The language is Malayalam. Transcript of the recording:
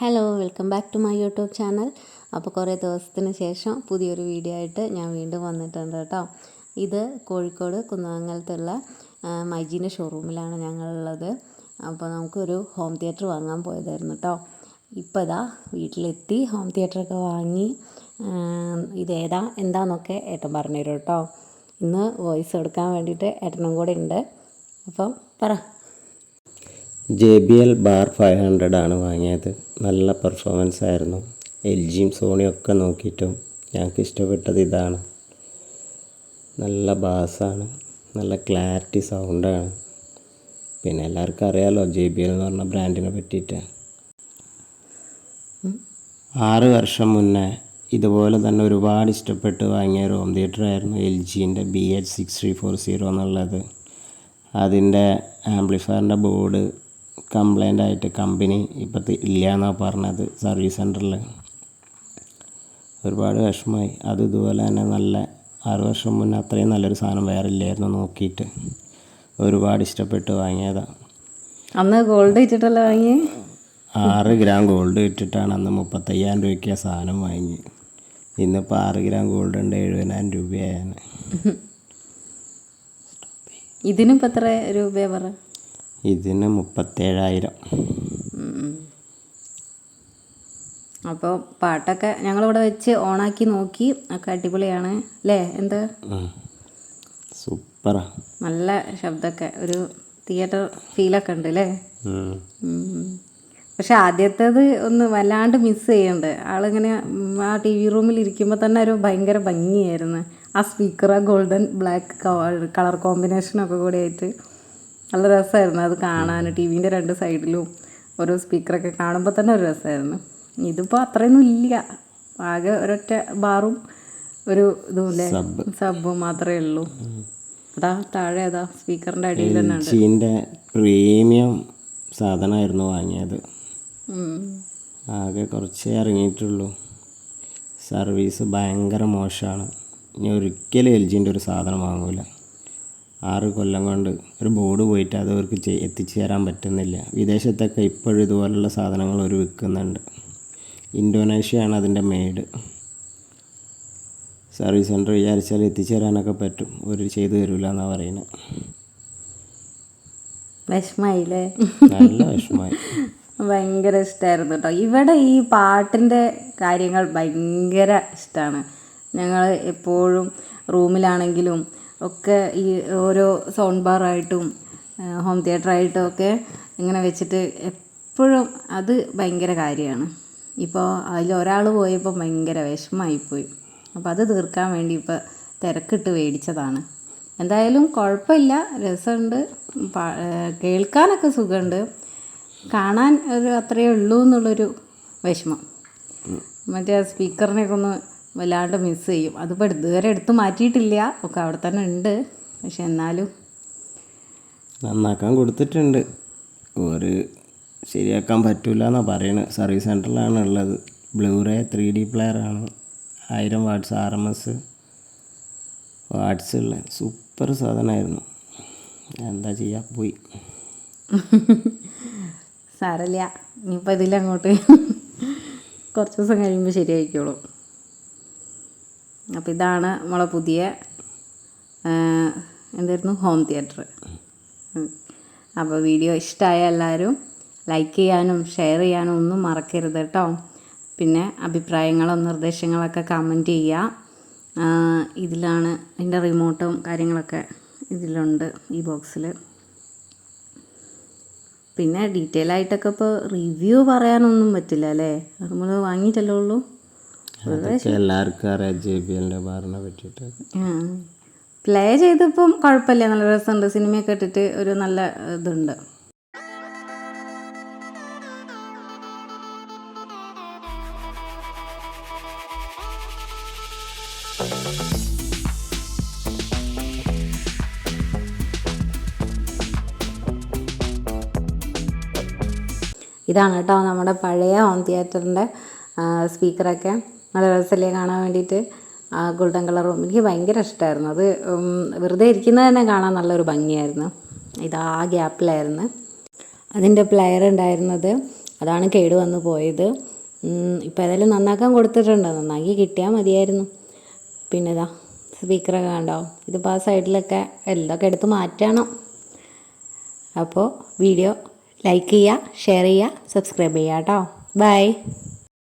Hello welcome back to my YouTube channel അപ്പോൾ കുറേ ദിവസത്തിന് ശേഷം പുതിയൊരു വീഡിയോ ആയിട്ട് ഞാൻ വീണ്ടും വന്നിട്ടുണ്ട് കേട്ടോ. ഇത് കോഴിക്കോട് കുന്നമംഗലത്തുള്ള മൈജീന്റെ ഷോറൂമിലാണ് ഞങ്ങളുള്ളത്. അപ്പോൾ നമുക്കൊരു ഹോം തിയേറ്റർ വാങ്ങാൻ പോയതായിരുന്നു കേട്ടോ. ഇപ്പോൾ ഇതാ വീട്ടിലെത്തി ഹോം തിയേറ്ററൊക്കെ വാങ്ങി ഇത് ഇതേതാ എന്താന്നൊക്കെ ഏട്ടൻ പറഞ്ഞുതരും കേട്ടോ. ഇന്ന് വോയിസ് കൊടുക്കാൻ വേണ്ടിയിട്ട് ഏട്ടനും കൂടെ ഉണ്ട്. അപ്പം പറ. J B L bar five hundred ആണ് വാങ്ങിയത്. നല്ല പെർഫോമൻസ് ആയിരുന്നു. എൽ ജിയും സോണിയും ഒക്കെ നോക്കിയിട്ടും ഞങ്ങൾക്ക് ഇഷ്ടപ്പെട്ടത് ഇതാണ്. നല്ല ബാസാണ് നല്ല ക്ലാരിറ്റി സൗണ്ടാണ് പിന്നെ എല്ലാവർക്കും അറിയാമല്ലോ ജെ ബി എൽ എന്ന് പറഞ്ഞ ബ്രാൻഡിനെ പറ്റിയിട്ട്. ആറ് വർഷം മുന്നേ ഇതുപോലെ തന്നെ ഒരുപാട് ഇഷ്ടപ്പെട്ട് വാങ്ങിയ ഒരു ഹോം തിയേറ്റർ ആയിരുന്നു L ജിന്റെ B H six three four zero എന്നുള്ളത്. അതിന്റെ ആംപ്ലിഫയറിന്റെ ബോർഡ് കംപ്ലൈന്റ് ആയിട്ട് കമ്പനി ഇപ്പോഴത്തെ ഇല്ല എന്നാണ് പറഞ്ഞത് സർവീസ് സെന്ററിൽ ഒരുപാട് വിഷമമായി. അത് ഇതുപോലെ തന്നെ നല്ല ആറ് വർഷം മുന്നേ അത്രയും നല്ലൊരു സാധനം വേറെ ഇല്ലായിരുന്നു നോക്കിയിട്ട്. ഒരുപാട് ഇഷ്ടപ്പെട്ട് വാങ്ങിയതാണ് അന്ന് ഗോൾഡ് വെച്ചിട്ടല്ല വാങ്ങി ആറ് ഗ്രാം ഗോൾഡ് ഇട്ടിട്ടാണ് അന്ന് മുപ്പത്തയ്യായിരം രൂപയ്ക്ക് ആ സാധനം വാങ്ങി. ഇന്നിപ്പോൾ ആറ് ഗ്രാം ഗോൾഡ് ഉണ്ട് എഴുപതിനായിരം രൂപയാണ് ഇതിനിപ്പോൾ എത്ര രൂപയാണ് പറ? ഇതിന് മുപ്പത്തേഴായിരം. അപ്പോൾ പാട്ടൊക്കെ ഞങ്ങളിവിടെ വെച്ച് ഓണാക്കി നോക്കി. ഒക്കെ അടിപൊളിയാണ്. അല്ലേ എന്താ? സൂപ്പറാ. നല്ല ശബ്ദമൊക്കെ ഒരു തിയേറ്റർ ഫീലൊക്കെ ഉണ്ട് അല്ലേ. പക്ഷെ ആദ്യത്തേത് ഒന്ന് വല്ലാണ്ട് മിസ് ചെയ്യണ്ട്. ആളിങ്ങനെ ആ ടി വി റൂമിൽ ഇരിക്കുമ്പോൾ തന്നെ ഒരു ഭയങ്കര ഭംഗിയായിരുന്നു. ആ സ്പീക്കർ ആ ഗോൾഡൻ ബ്ലാക്ക് കളർ കോമ്പിനേഷനൊക്കെ കൂടി ആയിട്ട്. നല്ല രസമായിരുന്നു അത് കാണാൻ. ടി വിന്റെ രണ്ട് സൈഡിലും ഓരോ സ്പീക്കറൊക്കെ കാണുമ്പോൾ തന്നെ ഒരു രസമായിരുന്നു. ഇതിപ്പോൾ അത്രയൊന്നും ഇല്ല. ആകെ ഒരൊറ്റ ബാറും ഒരു ഇതും അല്ലേ സബും. മാത്രമേ ഉള്ളൂ. അതാ താഴെ അതാ സ്പീക്കറിന്റെ അടിയിൽ തന്നെ പ്രീമിയം സാധനമായിരുന്നു വാങ്ങിയത്. ആകെ കുറച്ചേ ഇറങ്ങിയിട്ടുള്ളൂ. സർവീസ് ഭയങ്കര മോശമാണ്. ഇനി ഒരിക്കലും എൽ ജിന്റെ ഒരു സാധനം വാങ്ങൂല. ആറ് കൊല്ലം കൊണ്ട് ഒരു ബോർഡ് പോയിട്ട് അത് അവർക്ക് എത്തിച്ചു തരാൻ പറ്റുന്നില്ല. വിദേശത്തൊക്കെ ഇപ്പോഴും ഇതുപോലുള്ള സാധനങ്ങൾ അവർ വിൽക്കുന്നുണ്ട്. ഇന്തോനേഷ്യയാണ് അതിന്റെ മെയ്ഡ്. സർവീസ് സെന്റർ വിചാരിച്ചാൽ എത്തിച്ചു തരാനൊക്കെ പറ്റും. ഒരു ചെയ്തു തരില്ല എന്നാണ് പറയുന്നത് വിഷമായില്ലേ? നല്ല വിഷമായി. ഭയങ്കര ഇഷ്ടമായിരുന്നു കേട്ടോ ഇവിടെ ഈ പാട്ടിന്റെ കാര്യങ്ങൾ ഭയങ്കര ഇഷ്ടമാണ് ഞങ്ങൾ എപ്പോഴും റൂമിലാണെങ്കിലും ഒക്കെ ഈ ഓരോ സൗണ്ട് ബാറായിട്ടും ഹോം തിയേറ്ററായിട്ടും ഒക്കെ ഇങ്ങനെ വെച്ചിട്ട് എപ്പോഴും അത് ഭയങ്കര കാര്യമാണ്. ഇപ്പോൾ അതിൽ ഒരാൾ പോയപ്പോൾ ഭയങ്കര വിഷമമായിപ്പോയി. അപ്പോൾ അത് തീർക്കാൻ വേണ്ടി ഇപ്പോൾ തിരക്കിട്ട് മേടിച്ചതാണ്. എന്തായാലും കുഴപ്പമില്ല രസമുണ്ട് കേൾക്കാനൊക്കെ സുഖമുണ്ട്. കാണാൻ ഒരു അത്രയേ ഉള്ളൂ എന്നുള്ളൊരു വിഷമം. മറ്റേ സ്പീക്കറിനെയൊക്കെ ഒന്ന് വല്ലാണ്ട് മിസ് ചെയ്യും. അതിപ്പോൾ ഇതുവരെ എടുത്തു മാറ്റിയിട്ടില്ല. ഒക്കെ അവിടെ തന്നെ ഉണ്ട്. പക്ഷെ എന്നാലും. നന്നാക്കാൻ കൊടുത്തിട്ടുണ്ട്. ഒരു ശരിയാക്കാൻ പറ്റൂല എന്നാണ് പറയുന്നത് സർവീസ് സെന്ററിലാണ് ഉള്ളത് ബ്ലൂറേ ത്രീ ഡി ആണ്. ആയിരം watts R M S watts ഉള്ള സൂപ്പർ സാധനമായിരുന്നു എന്താ ചെയ്യാ? പോയി. സാരല്ല. ഇനിയിപ്പോൾ ഇതിലങ്ങോട്ട് കുറച്ച് ദിവസം കഴിയുമ്പോൾ ശരിയായിക്കോളും. അപ്പോൾ ഇതാണ് നമ്മളെ പുതിയ എന്തായിരുന്നു? ഹോം തിയേറ്റർ അപ്പോൾ വീഡിയോ ഇഷ്ടമായ എല്ലാവരും ലൈക്ക് ചെയ്യാനും ഷെയർ ചെയ്യാനും ഒന്നും മറക്കരുത് കേട്ടോ പിന്നെ അഭിപ്രായങ്ങളോ നിർദ്ദേശങ്ങളൊക്കെ കമന്റ് ചെയ്യുക ഇതിലാണ് അതിന്റെ റിമോട്ടും കാര്യങ്ങളൊക്കെ ഇതിലുണ്ട് ഈ ബോക്സിൽ പിന്നെ ഡീറ്റെയിൽ ആയിട്ടൊക്കെ ഇപ്പോൾ റിവ്യൂ പറയാനൊന്നും പറ്റില്ല അല്ലേ? നമ്മൾ വാങ്ങിയിട്ടല്ലേ ഉള്ളൂ? അതൊക്കെ എല്ലാവർക്കും അറിയാം. ജെ ബി എല്ലിന്റെ ബാറിനെ പറ്റിയിട്ട്. പ്ലേ ചെയ്തപ്പം കുഴപ്പമില്ല. നല്ല രസമുണ്ട്. സിനിമയൊക്കെ ഇട്ടിട്ട് ഒരു നല്ല ഇതുണ്ട്. ഇതാണ് കേട്ടോ നമ്മുടെ പഴയ ഹോം തിയേറ്ററിന്റെ സ്പീക്കറൊക്കെ നല്ല രസമല്ലേ കാണാൻ വേണ്ടിയിട്ട് ആ ഗോൾഡൻ കളറും എനിക്ക് ഭയങ്കര ഇഷ്ടമായിരുന്നു അത് വെറുതെ ഇരിക്കുന്നത് തന്നെ കാണാൻ നല്ലൊരു ഭംഗിയായിരുന്നു. ഇത് ആ ഗ്യാപ്പിലായിരുന്നു. അതിന്റെ പ്ലെയർ ഉണ്ടായിരുന്നത് അതാണ് കേട് വന്ന് പോയത്. ഇപ്പോൾ ഏതായാലും നന്നാക്കാൻ കൊടുത്തിട്ടുണ്ട്. നന്നാക്കി കിട്ടിയാൽ മതിയായിരുന്നു. പിന്നെ ഇതാ സ്പീക്കറൊക്കെ കണ്ടോ? ഇതിപ്പോൾ ആ സൈഡിലൊക്കെ എല്ലാം എടുത്ത് മാറ്റണം. അപ്പോൾ വീഡിയോ ലൈക്ക് ചെയ്യുക ഷെയർ ചെയ്യുക സബ്സ്ക്രൈബ് ചെയ്യുക കേട്ടോ. ബൈ